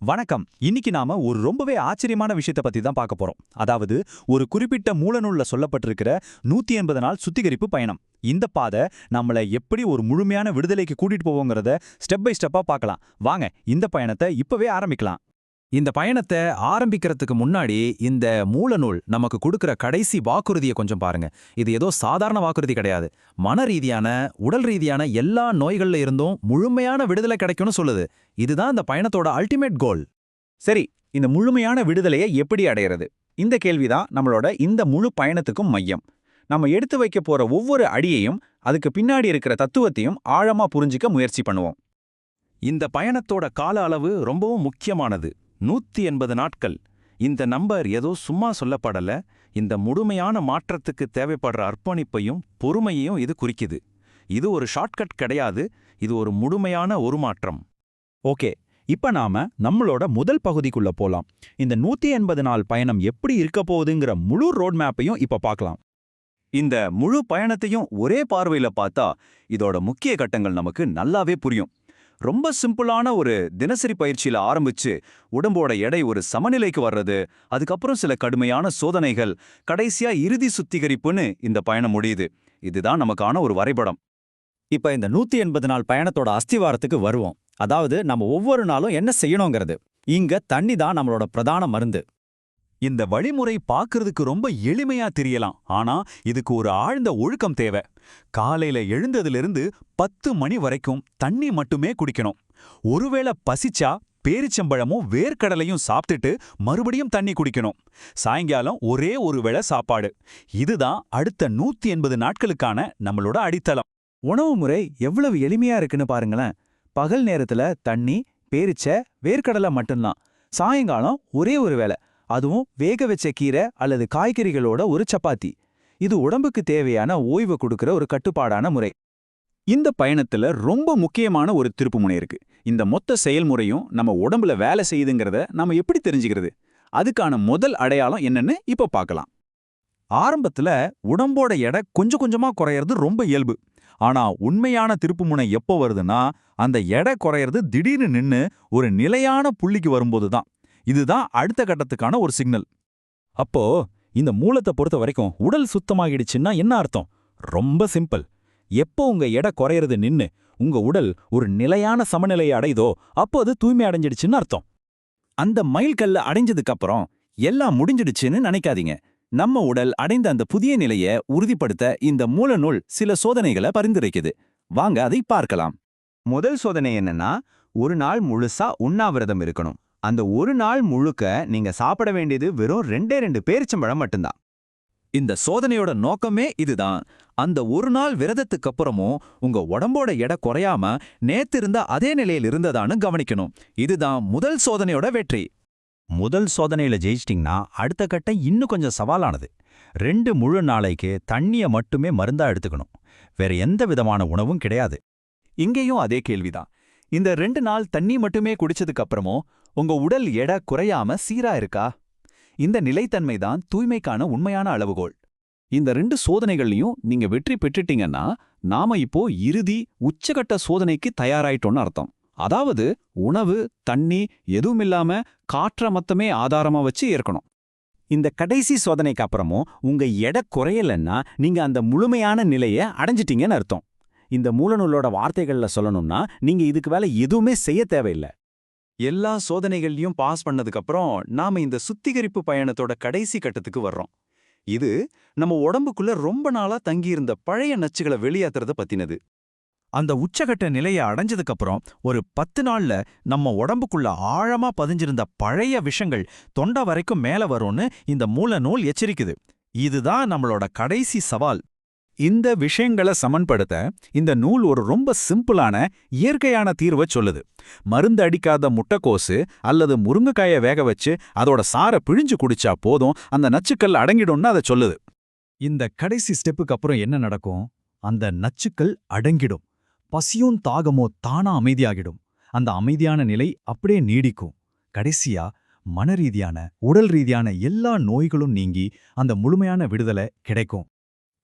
வணக்கம். இன்னைக்கு நாம ஒரு ரொம்பவே ஆச்சரியமான விஷயத்தை பத்தி தான் பார்க்க போறோம். அதாவது ஒரு குறிப்பிட்ட மூலநூல்ல சொல்லப்பட்டிருக்கிற நூத்தி எண்பது நாள் சுத்திகரிப்பு பயணம். இந்த பாதை நம்மளை எப்படி ஒரு முழுமையான விடுதலைக்கு கூட்டிட்டு போவோங்கிறத ஸ்டெப் பை ஸ்டெப்பா பார்க்கலாம். வாங்க இந்த பயணத்தை இப்பவே ஆரம்பிக்கலாம். இந்த பயணத்தை ஆரம்பிக்கிறதுக்கு முன்னாடி இந்த மூலநூல் நமக்கு கொடுக்குற கடைசி வாக்குறுதியை கொஞ்சம் பாருங்க. இது ஏதோ சாதாரண வாக்குறுதி கிடையாது. மன ரீதியான உடல் ரீதியான எல்லா நோய்கள்ல இருந்தும் முழுமையான விடுதலை கிடைக்கும்னு சொல்லுது. இதுதான் இந்த பயணத்தோட அல்டிமேட் கோல் சரி இந்த முழுமையான விடுதலையை எப்படி அடையிறது? இந்த கேள்விதான் நம்மளோட இந்த முழு பயணத்துக்கும் மையம். நம்ம எடுத்து வைக்க போற ஒவ்வொரு அடியையும் அதுக்கு பின்னாடி இருக்கிற தத்துவத்தையும் ஆழமா புரிஞ்சிக்க முயற்சி பண்ணுவோம். இந்த பயணத்தோட கால அளவு ரொம்பவும் முக்கியமானது. நூத்தி எண்பது நாட்கள். இந்த நம்பர் ஏதோ சும்மா சொல்லப்படல. இந்த முழுமையான மாற்றத்துக்கு தேவைப்படுற அர்ப்பணிப்பையும் பொறுமையையும் இது குறிக்குது. இது ஒரு ஷார்ட்கட் கிடையாது. இது ஒரு முழுமையான ஒரு மாற்றம். ஓகே. இப்ப நாம நம்மளோட முதல் பகுதிக்குள்ள போலாம். இந்த நூத்தி எண்பது நாள் பயணம் எப்படி இருக்க போகுதுங்கிற முழு ரோட் மேப்பையும் இப்ப பார்க்கலாம் இந்த முழு பயணத்தையும் ஒரே பார்வையில பார்த்தா இதோட முக்கிய கட்டங்கள் நமக்கு நல்லாவே புரியும். ரொம்ப சிம்பிளான ஒரு தினசரி பயிற்சியில ஆரம்பிச்சு உடம்போட எடை ஒரு சமநிலைக்கு வர்றது அதுக்கப்புறம் சில கடுமையான சோதனைகள் கடைசியா இறுதி சுத்திகரிப்புன்னு இந்த பயணம் முடியுது. இதுதான் நமக்கான ஒரு வரைபடம். இப்ப இந்த நூத்தி எண்பது நாள் பயணத்தோட அஸ்திவாரத்துக்கு வருவோம். அதாவது நம்ம ஒவ்வொரு நாளும் என்ன செய்யணுங்கிறது. இங்க தண்ணி தான் நம்மளோட பிரதான மருந்து. இந்த வழிமுறை பார்க்கறதுக்கு ரொம்ப எளிமையா தெரியலாம். ஆனா இதுக்கு ஒரு ஆழ்ந்த ஒழுக்கம் தேவை. காலையில எழுந்ததிலிருந்து பத்து மணி வரைக்கும் தண்ணி மட்டுமே குடிக்கணும். ஒருவேளை பசிச்சா பேரிச்சம்பழமும் வேர்க்கடலையும் சாப்பிட்டுட்டு மறுபடியும் தண்ணி குடிக்கணும். சாயங்காலம் ஒரே ஒரு வேளை சாப்பாடு. இதுதான் அடுத்த நூத்தி எண்பது நாட்களுக்கான நம்மளோட அடித்தளம். உணவு முறை எவ்வளவு எளிமையா இருக்குன்னு பாருங்களேன். பகல் நேரத்துல தண்ணி பேரிச்ச வேர்க்கடலை மட்டும்தான். சாயங்காலம் ஒரே ஒரு வேளை. அதுவும் வேக வச்ச கீரை அல்லது காய்கறிகளோட ஒரு சப்பாத்தி. இது உடம்புக்கு தேவையான ஓய்வு கொடுக்கிற ஒரு கட்டுப்பாடான முறை. இந்த பயணத்துல ரொம்ப முக்கியமான ஒரு திருப்புமுனை இருக்கு. இந்த மொத்த செயல்முறையும் நம்ம உடம்புல வேலை செய்யுதுங்கிறத நாம எப்படி தெரிஞ்சுக்கிறது? அதுக்கான முதல் அடையாளம் என்னன்னு இப்ப பார்க்கலாம். ஆரம்பத்துல உடம்போட எடை கொஞ்சம் கொஞ்சமா குறையறது ரொம்ப இயல்பு. ஆனா உண்மையான திருப்புமுனை எப்போ வருதுன்னா அந்த எடை குறையறது திடீர்னு நின்னு ஒரு நிலையான புள்ளிக்கு வரும்போது தான் இதுதான் அடுத்த கட்டத்துக்கான ஒரு சிக்னல். அப்போ இந்த மூலத்தை பொறுத்த வரைக்கும் உடல் சுத்தமாகிடுச்சுன்னா என்ன அர்த்தம்? ரொம்ப சிம்பிள். எப்போ உங்க எடை குறையறது நின்னு உங்க உடல் ஒரு நிலையான சமநிலையை அடைதோ அப்போ அது தூய்மை அடைஞ்சிடுச்சுன்னு அர்த்தம். அந்த மைல்கல்ல அடைஞ்சதுக்கு அப்புறம் எல்லாம் முடிஞ்சிடுச்சுன்னு நினைக்காதீங்க. நம்ம உடல் அடைந்த அந்த புதிய நிலையை உறுதிப்படுத்த இந்த மூலநூல் சில சோதனைகளை பரிந்துரைக்குது. வாங்க அதை பார்க்கலாம். முதல் சோதனை என்னன்னா ஒரு நாள் முழுசா உண்ணாவிரதம் இருக்கணும். அந்த ஒரு நாள் முழுக்க நீங்க சாப்பிட வேண்டியது வெறும் ரெண்டே ரெண்டு பேரிச்சம்பழம் மட்டும்தான். இந்த சோதனையோட நோக்கமே இதுதான். அந்த ஒரு நாள் விரதத்துக்கு அப்புறமும் உங்க உடம்போட எடை குறையாம நேத்து இருந்த அதே நிலையில் இருந்ததான்னு கவனிக்கணும். இதுதான் முதல் சோதனையோட வெற்றி. முதல் சோதனையில ஜெயிச்சிட்டிங்கன்னா அடுத்த கட்டம் இன்னும் கொஞ்சம் சவாலானது. ரெண்டு முழு நாளைக்கு தண்ணிய மட்டுமே மருந்தா எடுத்துக்கணும். வேற எந்த விதமான உணவும் கிடையாது. இங்கேயும் அதே கேள்விதான். இந்த ரெண்டு நாள் தண்ணி மட்டுமே குடிச்சதுக்கு அப்புறமும் உங்க உடல் எடை குறையாம சீரா இருக்கா? இந்த நிலைத்தன்மை தான் தூய்மைக்கான உண்மையான அளவுகோல். இந்த ரெண்டு சோதனைகள்லையும் நீங்க வெற்றி பெற்றுட்டீங்கன்னா நாம இப்போ இறுதி உச்சகட்ட சோதனைக்கு தயாராயிட்டோம்னு அர்த்தம். அதாவது உணவு தண்ணி எதுவுமில்லாம காற்ற மொத்தமே ஆதாரமா வச்சு ஏற்கணும். இந்த கடைசி சோதனைக்கு அப்புறமும் உங்க எடை குறையலன்னா நீங்க அந்த முழுமையான நிலைய அடைஞ்சிட்டீங்கன்னு அர்த்தம். இந்த மூலநூலோட வார்த்தைகள்ல சொல்லணும்னா நீங்க இதுக்கு வேலை எதுவுமே செய்ய தேவையில்லை. எல்லா சோதனைகள்லயும் பாஸ் பண்ணதுக்கு அப்புறம் நாம இந்த சுத்திகரிப்பு பயணத்தோட கடைசி கட்டத்துக்கு வர்றோம். இது நம்ம உடம்புக்குள்ள ரொம்ப நாளா தங்கியிருந்த பழைய நச்சுகளை வெளியேத்துறத பத்தினது. அந்த உச்சகட்ட நிலையை அடைஞ்சதுக்கப்புறம் ஒரு பத்து நாள்ல நம்ம உடம்புக்குள்ள ஆழமா பதிஞ்சிருந்த பழைய விஷங்கள் தொண்டை வரைக்கும் மேல வரும்னு இந்த மூல நூல் எச்சரிக்குது. இதுதான் நம்மளோட கடைசி சவால். இந்த விஷயங்களை சமன்படுத்த இந்த நூல் ஒரு ரொம்ப சிம்பிளான இயற்கையான தீர்வை சொல்லுது. மருந்து அடிக்காத முட்டைக்கோசு அல்லது முருங்கைக்காயை வேக வச்சு அதோட சாரை பிழிஞ்சு குடிச்சா போதும் அந்த நச்சுக்கள் அடங்கிடும்னு அதை சொல்லுது. இந்த கடைசி ஸ்டெப்புக்கு அப்புறம் என்ன நடக்கும்? அந்த நச்சுக்கள் அடங்கிடும். பசியும் தாகமோ தானா அமைதியாகிடும். அந்த அமைதியான நிலை அப்படியே நீடிக்கும். கடைசியா மனரீதியான உடல் ரீதியான எல்லா நோய்களும் நீங்கி அந்த முழுமையான விடுதலை கிடைக்கும்.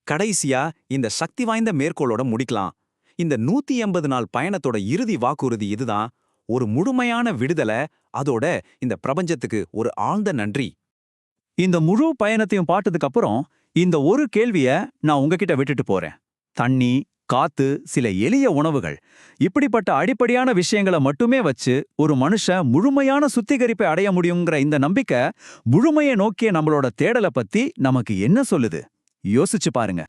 கடைசியா இந்த சக்தி வாய்ந்த மேற்கோளோட முடிக்கலாம். இந்த நூத்தி எண்பது நாள் பயணத்தோட இறுதி வாக்குறுதி இதுதான். ஒரு முழுமையான விடுதலை அதோட இந்த பிரபஞ்சத்துக்கு ஒரு ஆழ்ந்த நன்றி. இந்த முழு பயணத்தையும் பார்த்ததுக்கு அப்புறம் இந்த ஒரு கேள்விய நான் உங்ககிட்ட விட்டுட்டு போறேன். தண்ணி காத்து சில எளிய உணவுகள். இப்படிப்பட்ட அடிப்படையான விஷயங்களை மட்டுமே வச்சு ஒரு மனுஷன் முழுமையான சுத்திகரிப்பை அடைய முடியுங்கிற இந்த நம்பிக்கை முழுமையை நோக்கிய நம்மளோட தேடலை பத்தி நமக்கு என்ன சொல்லுது? யோசிச்சு பாருங்க.